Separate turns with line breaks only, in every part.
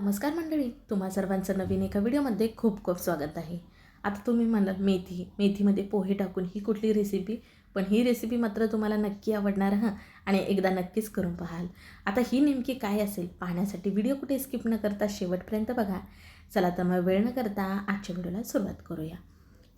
नमस्कार मंडळी तुम्हा सर्वांचं नवीन एका व्हिडिओमध्ये खूप खूप स्वागत आहे. आता तुम्ही म्हणाल मेथी मेथीमध्ये पोहे टाकून ही कुठली रेसिपी पण ही रेसिपी मात्र तुम्हाला नक्की आवडणार हां? आणि एकदा नक्कीच करून पाहाल. आता ही नेमकी काय असेल पाहण्यासाठी व्हिडिओ कुठे स्किप न करता शेवटपर्यंत बघा. चला तर मग वेळ न करता आजच्या व्हिडिओला सुरुवात करूया.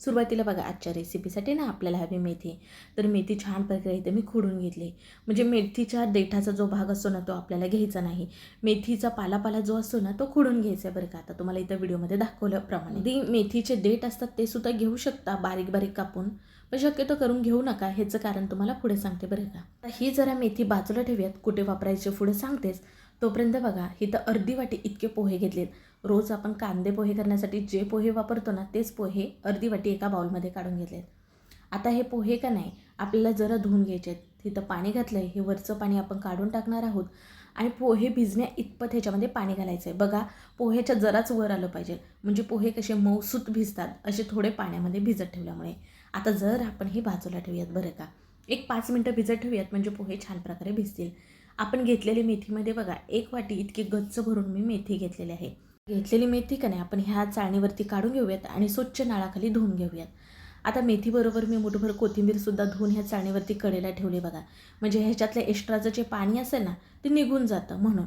सुरुवातीला बघा आजच्या रेसिपीसाठी ना आपल्याला हवी मेथी. तर मेथी छान प्रकारे इथे मी खोडून घेतली. म्हणजे मेथीच्या देठाचा जो भाग असतो ना तो आपल्याला घ्यायचा नाही. मेथीचा पालापाला जो असतो ना तो खुडून घ्यायचा आहे बरं का. आता तुम्हाला इथं व्हिडिओमध्ये दाखवल्याप्रमाणे. ते मेथीचे देठ असतात ते सुद्धा घेऊ शकता बारीक बारीक कापून. पण शक्यतो करून घेऊ नका ह्याचं कारण तुम्हाला पुढे सांगते बरं का. ही जरा मेथी बाजूला ठेवूयात कुठे वापरायचे पुढे सांगतेच. तोपर्यंत बघा इथं अर्धी वाटी इतके पोहे घेतलेत. रोज आपण कांदे पोहे करण्यासाठी जे पोहे वापरतो ना तेच पोहे अर्धी वाटी एका बाउलमध्ये काढून घेतलेत. आता हे पोहे का नाही आपल्याला जरा धुवून घ्यायचे आहेत तिथं पाणी घातलं आहे हे वरचं पाणी आपण काढून टाकणार आहोत. आणि पोहे भिजण्या इतपत ह्याच्यामध्ये पाणी घालायचं आहे बघा पोह्याच्या जराच वर आलं पाहिजे. म्हणजे पोहे कसे मऊसूत भिजतात असे थोडे पाण्यामध्ये भिजत ठेवल्यामुळे. आता जर आपण हे बाजूला ठेवूयात बरं का. एक पाच मिनटं भिजत ठेवूयात म्हणजे पोहे छान प्रकारे भिजतील. आपण घेतलेली मेथीमध्ये बघा एक वाटी इतकी गच्च भरून मी मेथी घेतलेली आहे. घेतलेली मेथी का नाही आपण ह्या चाळणीवरती काढून घेऊयात आणि स्वच्छ नाळाखाली धुवून घेऊयात. आता मेथीबरोबर मी मुठभर कोथिंबीरसुद्धा धुवून ह्या चाळणीवरती कडेला ठेवली बघा. म्हणजे ह्याच्यातलं एक्स्ट्राचं जे पाणी असेल ना ते निघून जातं म्हणून.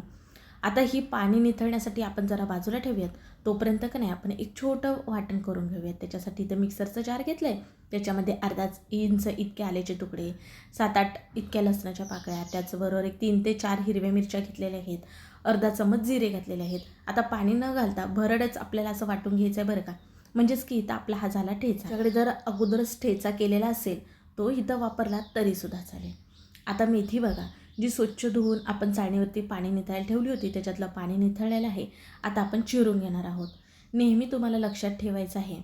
आता ही पाणी निथळण्यासाठी आपण जरा बाजूला ठेवूयात. तोपर्यंत का नाही आपण एक छोटं वाटण करून घेऊयात. त्याच्यासाठी इथं मिक्सरचं जार घेतलं आहे त्याच्यामध्ये अर्धाच इंच इतके आल्याचे तुकडे सात आठ इतक्या लसणाच्या पाकळ्या त्याचबरोबर एक तीन ते चार हिरव्या मिरच्या घेतलेल्या आहेत. अर्धा चमच जिरे घातलेले आहेत. आता पाणी न घालता भरडच आपल्याला असं वाटून घ्यायचं आहे बरं का? म्हणजेच की इथं आपला हा झाला ठेचा. त्याकडे जर अगोदरच ठेचा केलेला असेल तो इथं वापरला तरीसुद्धा चालेल. आता मेथी बघा जी स्वच्छ धुवून आपण चाळणीवरती पाणी निथळायला ठेवली होती त्याच्यातलं पाणी निथळलेलं आहे. आता आपण चिरून घेणार आहोत. नेहमी तुम्हाला लक्षात ठेवायचं आहे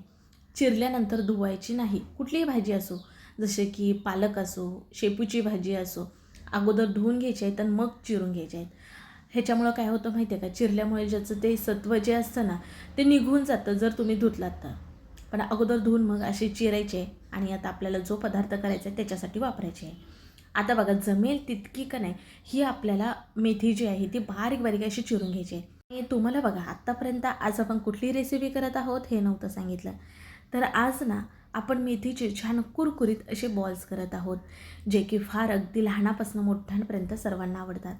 चिरल्यानंतर धुवायची नाही. कुठलीही भाजी असो जसे की पालक असो शेपूची भाजी असो अगोदर धुवून घ्यायची आहेत आणि मग चिरून घ्यायचे आहेत. ह्याच्यामुळं काय होतं माहिती आहे का? चिरल्यामुळे ज्याचं ते सत्व जे असतं ना ते निघून जातं जर तुम्ही धुतलात तर पण अगोदर धुवून मग असे चिरायचे आणि आता आपल्याला जो पदार्थ करायचा आहे त्याच्यासाठी वापरायचे. आहे आता बघा जमेल तितकी का नाही ही आपल्याला मेथी जी आहे ती बारीक बारीक अशी चिरून घ्यायची आहे. आणि तुम्हाला बघा आत्तापर्यंत आज आपण कुठली रेसिपी करत आहोत हे नव्हतं सांगितलं. तर आज ना आपण मेथीचे छान कुरकुरीत असे बॉल्स करत आहोत जे की फार अगदी लहानापासून मोठ्यांपर्यंत सर्वांना आवडतात.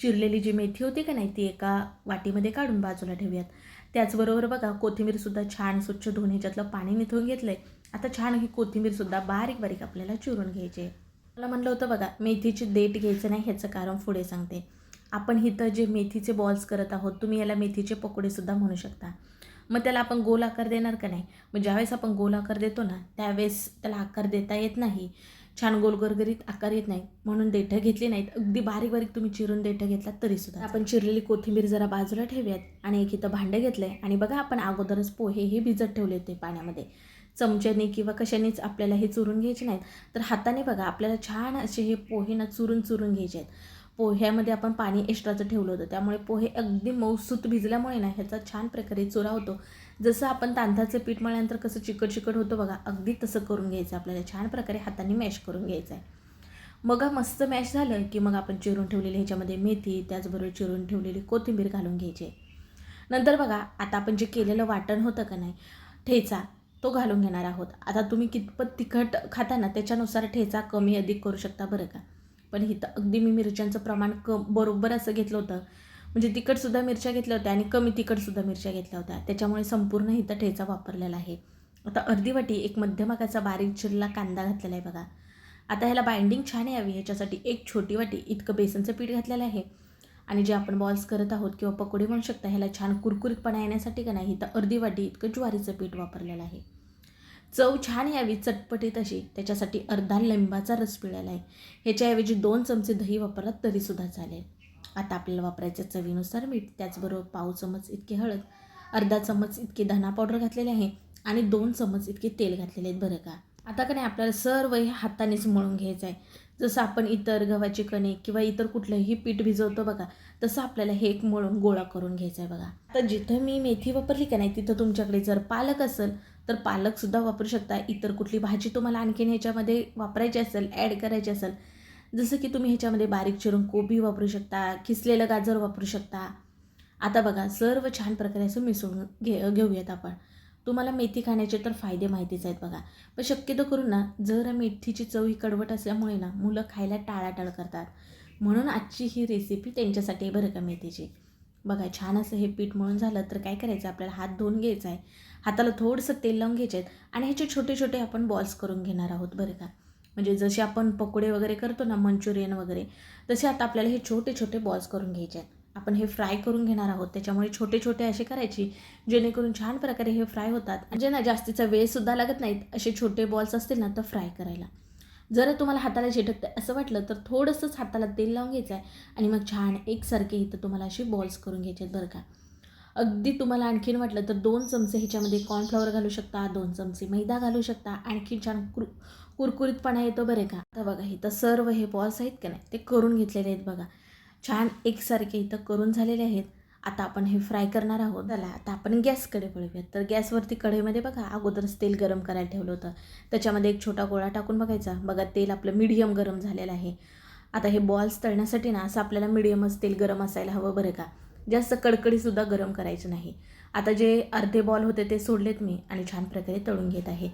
चिरलेली जी मेथी होती का नाही ती एका वाटीमध्ये काढून बाजूला ठेवूयात. त्याचबरोबर बघा कोथिंबीरसुद्धा छान स्वच्छ धुवून ह्याच्यातलं पाणी निथून घेतलं आहे आता छान ही कोथिंबीरसुद्धा बारीक बारीक आपल्याला चिरून घ्यायची आहे. मला म्हणलं होतं बघा मेथीची देठ घ्यायचं नाही ह्याचं कारण पुढे सांगते. आपण इथं जे मेथीचे बॉल्स करत आहोत तुम्ही याला मेथीचे पकोडेसुद्धा म्हणू शकता. मग त्याला आपण गोल आकार देणार का नाही? मग ज्यावेळेस आपण गोल आकार देतो ना त्यावेळेस त्याला आकार देता येत नाही. छान गोल गरगरीत आकार येत नाही म्हणून देठं घेतली नाहीत. अगदी बारीक बारीक तुम्ही चिरून देठं घेतलात तरीसुद्धा आपण चिरलेली कोथिंबीर जरा बाजूला ठेवूयात आणि एक इथं भांडं घेतलं आहे आणि बघा आपण अगोदरच पोहे हे भिजत ठेवले होते पाण्यामध्ये. चमच्याने किंवा कशानेच आपल्याला हे चुरून घ्यायचे नाहीत. तर हाताने बघा आपल्याला छान असे हे पोहे ना चुरून चुरून घ्यायचे आहेत. पोह्यामध्ये आपण पाणी एक्स्ट्राचं ठेवलं होतं. त्यामुळे पोहे अगदी मऊसूत भिजल्यामुळे ना ह्याचा छान प्रकारे चुरा होतो. जसं आपण तांदळाचं पीठ मळल्यानंतर कसं चिकट चिकट होतं बघा अगदी तसं करून घ्यायचं आपल्याला. छान प्रकारे हाताने मॅश करून घ्यायचं आहे. मग मस्त मॅश झालं की मग आपण चिरून ठेवलेली ह्याच्यामध्ये मेथी त्याचबरोबर चिरून ठेवलेली कोथिंबीर घालून घ्यायची. नंतर बघा आता आपण जे केलेलं वाटण होतं का नाही ठेचा तो घालून घेणार आहोत. आता तुम्ही कितपत तिखट खाता ना त्याच्यानुसार ठेचा कमी अधिक करू शकता बरं का. पण इथं अगदी मी मिरच्यांचं प्रमाण क बरोबर असं घेतलं होतं म्हणजे तिखटसुद्धा मिरच्या घेतल्या होत्या आणि कमी तिखटसुद्धा मिरच्या घेतल्या होत्या. त्याच्यामुळे संपूर्ण इथं ठेचा वापरलेला आहे. आता अर्धी वाटी एक मध्यम बारीक चिरला कांदा घातलेला आहे बघा. आता ह्याला बाइंडिंग छान यावी ह्याच्यासाठी एक छोटी वाटी इतकं बेसनचं पीठ घातलेलं आहे. आणि जे आपण बॉल्स करत आहोत किंवा पकोडे म्हणू शकता ह्याला छान कुरकुरीतपणा येण्यासाठी का नाही तर अर्धी वाटी इतकं ज्वारीचं पीठ वापरलेलं आहे. चव छान यावी चटपटीत अशी. त्याच्यासाठी अर्धा लिंबाचा रस पिळाला आहे. ह्याच्याऐवजी दोन चमचे दही वापरलात तरीसुद्धा चालेल. आता आपल्याला वापरायचं चवीनुसार मीठ त्याचबरोबर पाव चमच इतके हळद अर्धा चमच इतके धना पावडर घातलेले आहे आणि दोन चमच इतके तेल घातलेले आहेत बरं का. आता का नाही आपल्याला सर्व हे हातानेच मळून घ्यायचं आहे जसं आपण इतर गव्हाची कणिक किंवा इतर कुठलंही पीठ भिजवतो बघा तसं आपल्याला हे एक मळून गोळा करून घ्यायचं आहे बघा. आता जिथं मी मेथी वापरली का नाही तिथं तुमच्याकडे जर पालक असेल तर पालकसुद्धा वापरू शकता. इतर कुठली भाजी तुम्हाला आणखीन ह्याच्यामध्ये वापरायची असेल ॲड करायची असेल जसं की तुम्ही ह्याच्यामध्ये बारीक चिरून कोबी वापरू शकता किसलेलं गाजर वापरू शकता. आता बघा सर्व छान प्रकारे असं मिसळून घे घेऊयात आपण. तुम्हाला मेथी खाण्याचे तर फायदे माहितीच आहेत बघा. पण शक्यतो करून ना जर मेथीची चव ही कडवट असल्यामुळे ना मुलं खायला टाळाटाळ करतात. म्हणून आजची ही रेसिपी त्यांच्यासाठी आहे बरं का मेथीची. बघा छान असं हे पीठ मळून झालं तर काय करायचं? आपल्याला हात धुवून घ्यायचा आहे. हाताला थोडंसं तेल लावून घ्यायचे आहेत आणि ह्याचे छोटे छोटे आपण बॉल्स करून घेणार आहोत बरं का? म्हणजे जसे आपण पकोडे वगैरे करतो ना मंचुरियन वगैरे तसे आता आपल्याला हे छोटे छोटे बॉल्स करून घ्यायचे आहेत. आपण हे फ्राय करून घेणार आहोत. त्याच्यामुळे छोटे छोटे असे करायची जेणेकरून छान प्रकारे हे फ्राय होतात. म्हणजे ना जास्तीचा वेळसुद्धा लागत नाहीत असे छोटे बॉल्स असतील ना तर फ्राय करायला. जर तुम्हाला हाताला चिटकतं असं वाटलं तर थोडंसंच हाताला तेल लावून घ्यायचं आहे. आणि मग छान एकसारखे इथं तुम्हाला असे बॉल्स करून घ्यायचे आहेत बरं का. अगदी तुम्हाला आणखीन वाटलं तर दोन चमचे ह्याच्यामध्ये कॉर्नफ्लॉवर घालू शकता दोन चमचे मैदा घालू शकता. आणखी छान कुर कुरकुरीतपणा येतो बरे का? आता बघा इथं सर्व हे बॉल्स आहेत का नाही? ते करून घेतलेले आहेत बघा. छान एकसारखे इथं करून झालेले आहेत. आता आपण हे फ्राय करणार आहोत. चला आता आपण गॅसकडे वळूयात. तर गॅसवरती कढईमध्ये बघा अगोदरच तेल गरम करायला ठेवलं होतं. त्याच्यामध्ये एक छोटा गोळा टाकून बघायचा. बघा तेल आपलं मीडियम गरम झालेलं आहे. आता हे बॉल्स तळण्यासाठी ना असं आपल्याला मिडियमच तेल गरम असायला हवं बरं का? जास्त कडकडीसुद्धा गरम करायचं नाही. आता जे अर्धे बॉल होते ते सोडलेत मी आणि छान प्रकारे तळून घेत आहे.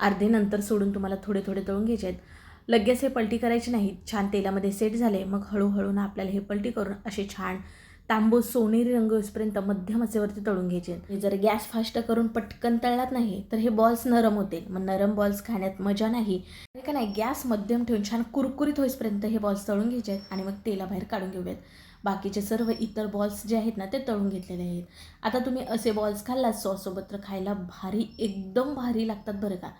अर्धे नंतर सोडून तुम्हाला थोडे थोडे तळून घ्यायचे आहेत. लगेच हे पलटी करायची नाही. छान तेलामध्ये सेट झाले. मग हळूहळू ना आपल्याला हे पलटी करून असे छान तांबूस सोनेरी रंग होईपर्यंत मध्यम आचेवरती तळून घ्यायचे. म्हणजे जर गॅस फास्ट करून पटकन तळलात नाही तर हे बॉल्स नरम होतील. मग नरम बॉल्स खाण्यात मजा नाही. का नाही गॅस मध्यम ठेवून छान कुरकुरीत होईपर्यंत हे बॉल्स तळून घ्यायचे आहेत आणि मग तेलाबाहेर काढून घेऊयात. बाकीचे सर्व इतर बॉल्स जे आहेत ना ते तळून घेतलेले आहेत. आता तुम्ही असे बॉल्स खाल्लात सॉससोबत तर खायला भारी एकदम भारी लागतात बरं का.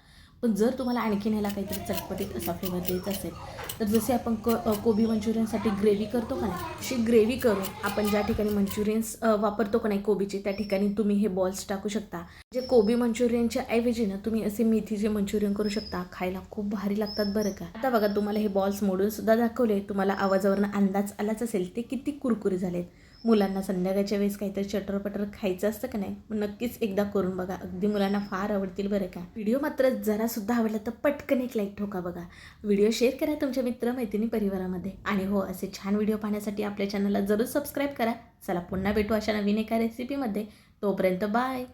पण जर तुम्हाला आणखीन ह्याला काहीतरी चटपटीत असा फ्लेवर द्यायचा असेल तर जसे आपण क कोबी मंचुरियनसाठी ग्रेव्ही करतो का नाही अशी ग्रेव्ही करून आपण ज्या ठिकाणी मंचुरियन्स वापरतो का नाही कोबीचे त्या ठिकाणी तुम्ही हे बॉल्स टाकू शकता. जे कोबी मंचुरियनच्या ऐवजी ना तुम्ही असे मेथीचे मंचुरियन करू शकता खायला खूप भारी लागतात बरं का. आता बघा तुम्हाला हे बॉल्स मोडून सुद्धा दाखवले तुम्हाला आवाजावरनं अंदाज आलाच असेल ते किती कुरकुरी झालेत. मुलांना संध्याकाळच्या वेळेस काहीतरी चटरपटर खायचं असतं का नाही मग नक्कीच एकदा करून बघा. अगदी मुलांना फार आवडतील बरं का. व्हिडिओ मात्र जरासुद्धा आवडला तर पटकन एक लाईक ठोका बघा. व्हिडिओ शेअर करा तुमच्या मित्र मैत्रिणी परिवारामध्ये. आणि हो असे छान व्हिडिओ पाहण्यासाठी आपल्या चॅनलला जरूर सबस्क्राईब करा. चला पुन्हा भेटू अशा नवीन एका रेसिपीमध्ये तोपर्यंत बाय